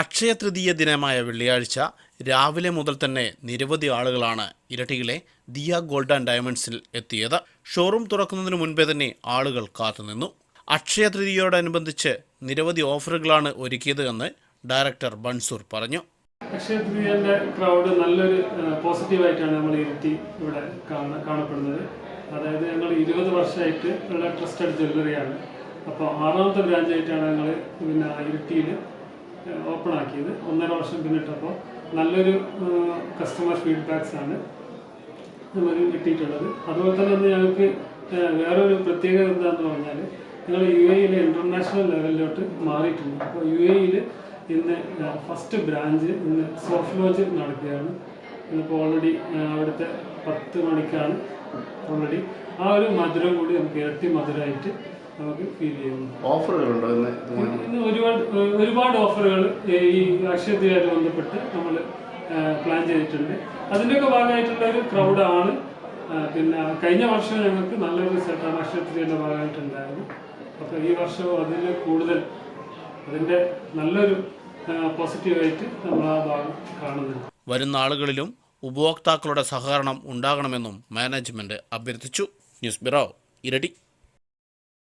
അക്ഷയ തൃതീയ ദിനമായ വെള്ളിയാഴ്ച രാവിലെ മുതൽ തന്നെ നിരവധി ആളുകളാണ് ഇരട്ടിയിലെ ദിയ ഗോൾഡ് ആൻഡ് ഡയമണ്ട്സിൽ എത്തിയത്. ഷോറൂം തുറക്കുന്നതിന് മുൻപേ തന്നെ ആളുകൾ കാത്തുനിന്നു. അക്ഷയ തൃതീയയോടനുബന്ധിച്ച് നിരവധി ഓഫറുകളാണ് ഒരുക്കിയത് എന്ന് ഡയറക്ടർ ബൺസൂർ പറഞ്ഞു. അക്ഷയ തൃതീയന്റെ ക്രൗഡ് നല്ലൊരു പോസിറ്റീവായിട്ടാണ് നമ്മൾ ഇരട്ടി ഇവിടെ കാണ കാണപ്പെടുന്നത്. അതായത് ഞങ്ങൾ ഇരുപത് വർഷമായിട്ട് ഉള്ള ട്രസ്റ്റഡ് ജ്വല്ലറിയാണ്. അപ്പോൾ ആറാമത്തെ ബ്രാഞ്ചായിട്ടാണ് ഞങ്ങൾ പിന്നെ ഇരുട്ടിയിൽ ഓപ്പൺ ആക്കിയത്. ഒന്നര വർഷം പിന്നിട്ടപ്പോൾ നല്ലൊരു കസ്റ്റമർ ഫീഡ്ബാക്സ് ആണ് നമുക്ക് കിട്ടിയിട്ടുള്ളത്. അതുപോലെ തന്നെ ഒന്ന് ഞങ്ങൾക്ക് വേറൊരു പ്രത്യേകത എന്താണെന്ന് പറഞ്ഞാൽ ഞങ്ങൾ യു എയിലെ ഇന്റർനാഷണൽ ലെവലിലോട്ട് മാറിയിട്ടുണ്ട്. അപ്പോൾ യു എയിൽ ഇന്ന് ഫസ്റ്റ് ബ്രാഞ്ച് ഇന്ന് സോഫ്റ്റ് ലോഞ്ച് നടക്കുകയാണ്. ഇന്നിപ്പോൾ ഓൾറെഡി അവിടുത്തെ പത്ത് മണിക്കാണ് ഓൾറെഡി ആ ഒരു മധുരം കൂടി നമുക്ക് ഇരട്ടി മധുരമായിട്ട് നമുക്ക് ഫീൽ ചെയ്യുന്നു. ഓഫറുകളുണ്ടോ ഇന്ന്? ഇന്ന് ഒരുപാട് ഒരുപാട് ഓഫറുകൾ ഈ അക്ഷയത്തിലായിട്ട് ബന്ധപ്പെട്ട് നമ്മൾ പ്ലാൻ ചെയ്തിട്ടുണ്ട്. അതിന്റെയൊക്കെ ഭാഗമായിട്ടുള്ള ഒരു ക്രൗഡാണ് പിന്നെ കഴിഞ്ഞ വർഷം ഞങ്ങൾക്ക് നല്ലൊരു റിസൾട്ടാണ് അക്ഷയതയുടെ ഭാഗമായിട്ടുണ്ടായത് അപ്പോൾ ഈ വർഷവും അതിൽ കൂടുതൽ അതിന്റെ നല്ലൊരു പോസിറ്റീവായിട്ട് നമ്മൾ ആ ഭാഗം കാണുന്നുണ്ട്. വരുന്ന ആളുകളിലും ഉപഭോക്താക്കളുടെ സഹകരണം ഉണ്ടാകണമെന്നും മാനേജ്മെന്റ് അഭ്യർത്ഥിച്ചു. ന്യൂസ് ബ്യൂറോ ഇരട്ടി